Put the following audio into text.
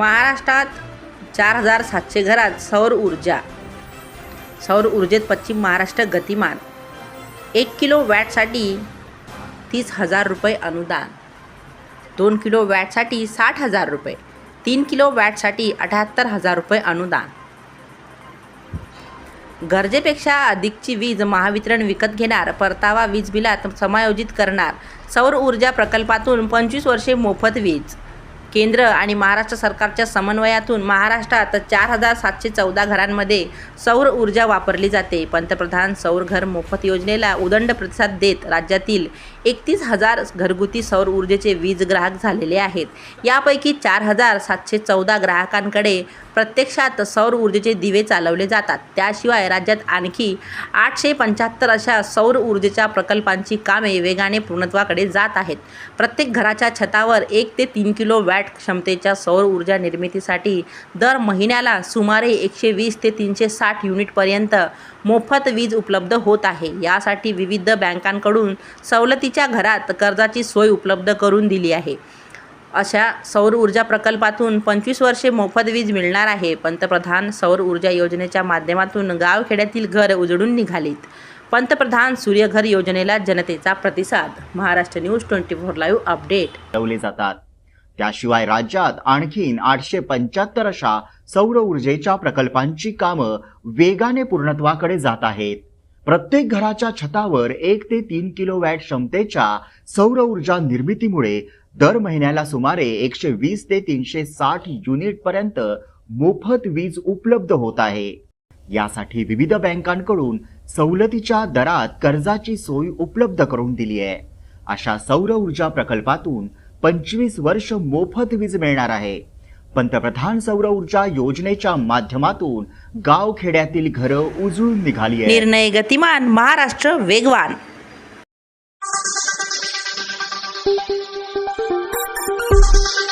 महाराष्ट्रात चार हजार सातशे घरात सौर ऊर्जा. सौर ऊर्जेत पश्चिम महाराष्ट्र गतिमान. एक किलो वॅटसाठी तीस हजार रुपये अनुदान. दोन किलो वॅटसाठी साठ हजार रुपये. तीन किलो वॅटसाठी अठ्याहत्तर हजार रुपये अनुदान. गरजेपेक्षा अधिकची वीज महावितरण विकत घेणार परतावा वीज बिलात समायोजित करणार सौर ऊर्जा प्रकल्पातून पंचवीस वर्षे मोफत वीज. केंद्र आणि महाराष्ट्र सरकारच्या समन्वयातून महाराष्ट्रात चार हजार सातशे चौदा घरांमध्ये सौर ऊर्जा वापरली जाते. पंतप्रधान सौर घर मोफत योजनेला उदंड प्रतिसाद देत राज्यातील एकतीस हजार घरगुती सौर ऊर्जेचे वीज ग्राहक झालेले आहेत. यापैकी चार हजार सातशे चौदा ग्राहकांकडे प्रत्यक्षात सौर ऊर्जेचे दिवे चालवले जातात. त्याशिवाय राज्यात आणखी आठशे पंच्याहत्तर अशा सौर ऊर्जेच्या प्रकल्पांची कामे वेगाने पूर्णत्वाकडे जात आहेत. प्रत्येक घराच्या छतावर एक ते तीन किलो वॅट क्षमतेच्या सौर ऊर्जा निर्मितीसाठी दर महिन्याला सुमारे एकशे वीस ते तीनशे साठ युनिटपर्यंत मोफत वीज उपलब्ध होत आहे. यासाठी विविध बँकांकडून सवलती सवलतीच्या घरात कर्जाची सोय उपलब्ध करून दिली आहे. अशा सौर ऊर्जा प्रकल्पातून पंचवीस वर्षे मोफत वीज मिळणार आहे. पंतप्रधान सौर ऊर्जा योजनेच्या माध्यमातून गावखेड्यातील घर उजळून निघालीत. पंतप्रधान सूर्यघर योजनेला जनतेचा प्रतिसाद. Maharashtra news twenty four live update. ठेवले जातात. त्याशिवाय राज्यात आणखीन आठशे पंच्याहत्तर अशा सौर ऊर्जेच्या प्रकल्पांची कामं वेगाने पूर्णत्वाकडे जात आहेत. प्रत्येक घराच्या छतावर एक ते तीन किलो वॅट क्षमतेच्या सौर ऊर्जा निर्मितीमुळे दर महिन्याला सुमारे एकशे वीस ते तीनशे साठ युनिट पर्यंत मोफत वीज उपलब्ध होत आहे. यासाठी विविध बँकांकडून सवलतीच्या दरात कर्जाची सोय उपलब्ध करून दिली आहे. अशा सौर ऊर्जा प्रकल्पातून पंचवीस वर्ष मोफत वीज मिळणार आहे. पंतप्रधान सौर ऊर्जा योजनेच्या माध्यमातून गावखेड्यातील घरं उजळून निघाली निर्णय गतिमान महाराष्ट्र वेगवान Thank you.